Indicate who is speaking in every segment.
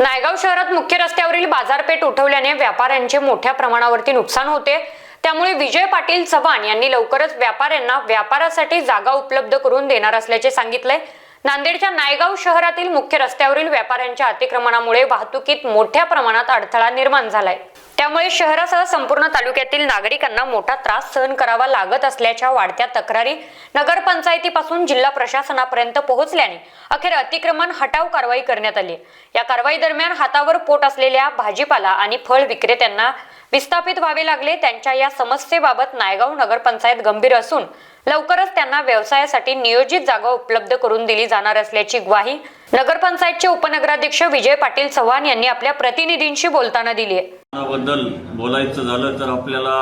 Speaker 1: नायगाव शहरात मुख्य रस्त्यावरील बाजारपेठ उठवल्याने व्यापाऱ्यांचे मोठ्या प्रमाणावरती नुकसान होते. त्यामुळे विजय पाटील चव्हाण यांनी लवकरच व्यापाऱ्यांना व्यापारासाठी जागा उपलब्ध करून देणार असल्याचे सांगितले नांदेडच्या नायगाव शहरातील मुख्य रस्त्यावरील व्यापाऱ्यांच्या अतिक्रमणामुळे वाहतुकीत मोठ्या प्रमाणात अडथळा निर्माण झालाय. त्यामुळे शहरासह संपूर्ण तालुक्यातील नागरिकांना मोठा त्रास सहन करावा लागत असल्याच्या वाढत्या तक्रारी नगरपंचायतीपासून जिल्हा प्रशासनापर्यंत पोहोचल्याने अखेर अतिक्रमण हटाव कारवाई करण्यात आली या कारवाई दरम्यान हातावर पोट असलेल्या भाजीपाला आणि फळ विक्रेत्यांना विस्थापित व्हावे लागले त्यांच्या या समस्येबाबत नायगाव नगरपंचायत गंभीर असून लवकरच त्यांना व्यवसायासाठी नियोजित जागा उपलब्ध करून दिली जाणार असल्याची ग्वाही नगरपंचायतचे उपनगराध्यक्ष विजय पाटील चव्हाण यांनी आपल्या प्रतिनिधींशी बोलताना दिली आहे.
Speaker 2: बद्दल बोलायचं झालं तर आपल्याला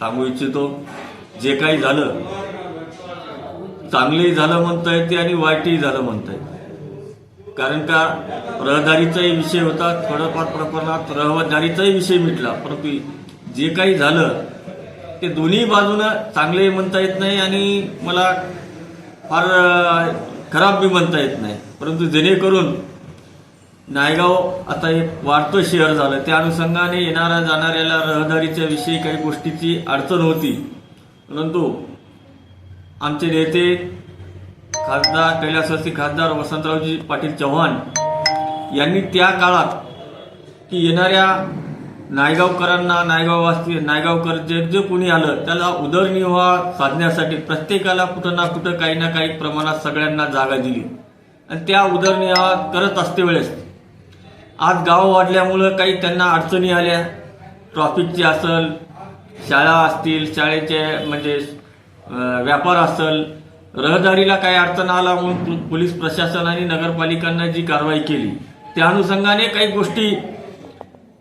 Speaker 2: सांगू इच्छितो. जे काही झालं चांगलंही झालं म्हणता येते आणि वाईटही झालं म्हणता येते कारण का? रहदारीचाही विषय होता थोडंफार प्रकरणात रहदारीचाही विषय मिटला. परंतु जे काही झालं ते दोन्ही बाजूनं चांगले म्हणता येत नाही आणि मला फार खराब बी म्हणता येत नाही. परंतु जेणेकरून नायगाव आता एक वाढतं शहर झालं. त्या अनुषंगाने येणाऱ्या जाणाऱ्याला रहदारीच्या विषयी काही गोष्टीची अडचण होती. परंतु आमचे नेते खासदार कैलासवासी खासदार वसंतरावजी पाटील चव्हाण यांनी त्या काळात की येणाऱ्या नायगावकरांना नायगाववासी नायगावकर जे जे कोणी आलं त्याला उदरनिर्वाह साधण्यासाठी प्रत्येकाला कुठं ना कुठं काही ना काही प्रमाणात सगळ्यांना जागा दिली. आणि त्या उदरनिर्वाह करत असते वेळेस आज गाव वाढल्यामुळं काही त्यांना अडचणी आल्या. ट्रॉफिकची असेल शाळा असतील शाळेचे म्हणजे व्यापार असेल रहदारीला काही अडचण आला म्हणून पोलीस प्रशासन आणि नगरपालिकांना जी कारवाई केली त्या अनुषंगाने काही गोष्टी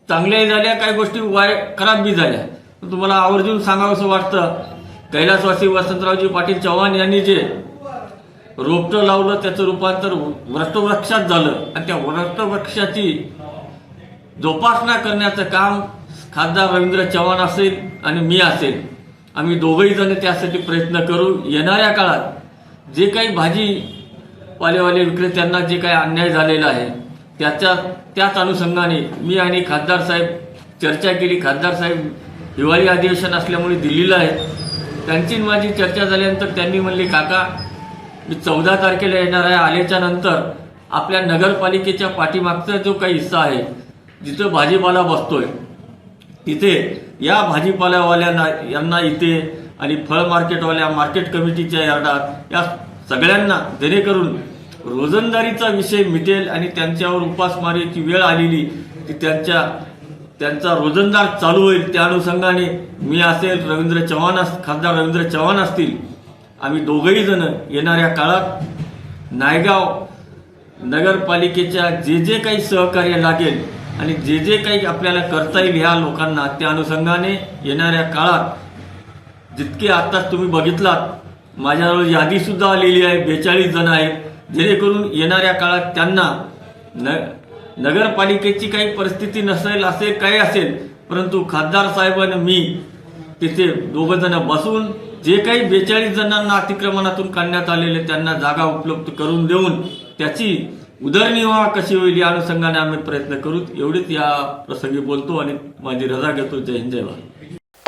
Speaker 2: चांगल्याही झाल्या काही गोष्टी वाय खराब बी झाल्या. तुम्हाला आवर्जून सांगावंसं वाटतं कैलासवासी वसंतरावजी पाटील चव्हाण यांनी जे रोपटं लावलं त्याचं रूपांतर व्रतवृक्षात झालं आणि त्या व्रतवृक्षाची जोपासना करण्याचं काम खासदार रवींद्र चव्हाण असेल आणि मी असेल. आम्ही दोघंही जण त्यासाठी प्रयत्न करू. येणाऱ्या काळात जे काही भाजी पालेवाले विक्रेत्यांना जे काही अन्याय झालेला आहे त्याच्या त्याच अनुषंगाने मी आणि खासदार साहेब चर्चा केली. खासदार साहेब हिवाळी अधिवेशन असल्यामुळे दिल्लीला आहे त्यांची माझी चर्चा झाल्यानंतर त्यांनी म्हणले काका मी चौदा तारखेला येणार आहे. आल्याच्यानंतर आपल्या नगरपालिकेच्या पाठीमागचा जो काही हिस्सा आहे जिथं भाजीपाला बसतोय तिथे या भाजीपाल्यावाल्यांना यांना इथे आणि फळ मार्केटवाल्या मार्केट कमिटीच्या यार्डात या सगळ्यांना जेणेकरून रोजंदारीचा विषय मिटेल आणि त्यांच्यावर उपासमारीची वेळ आलेली ती त्यांच्या त्यांचा रोजंदार चालू होईल. त्या अनुषंगाने मी असेल रवींद्र चव्हाण अस खासदार रवींद्र चव्हाण असतील. आम्ही दोघंही जण येणाऱ्या काळात नायगाव नगरपालिकेच्या जे जे काही सहकार्य लागेल आणि जे जे काही आपल्याला करता येईल ह्या लोकांना त्या अनुषंगाने येणाऱ्या काळात जितके आत्ताच तुम्ही बघितलात माझ्याजवळ यादीसुद्धा आलेली आहे बेचाळीस जण आहेत जेणेकरून येणाऱ्या काळात त्यांना न नगरपालिकेची काही परिस्थिती नसेल असेल काही असेल परंतु खासदार साहेबांनी मी तिथे दोघं जण बसून जे काही बेचाळीस जणांना अतिक्रमणातून काढण्यात आलेले त्यांना जागा उपलब्ध करून देऊन त्याची उदरनिर्वाह कशी होईल या अनुषंगाने आम्ही प्रयत्न करू एवढीच या प्रसंगी बोलतो आणि माझी रजा घेतो. जय हिंद जय भारत.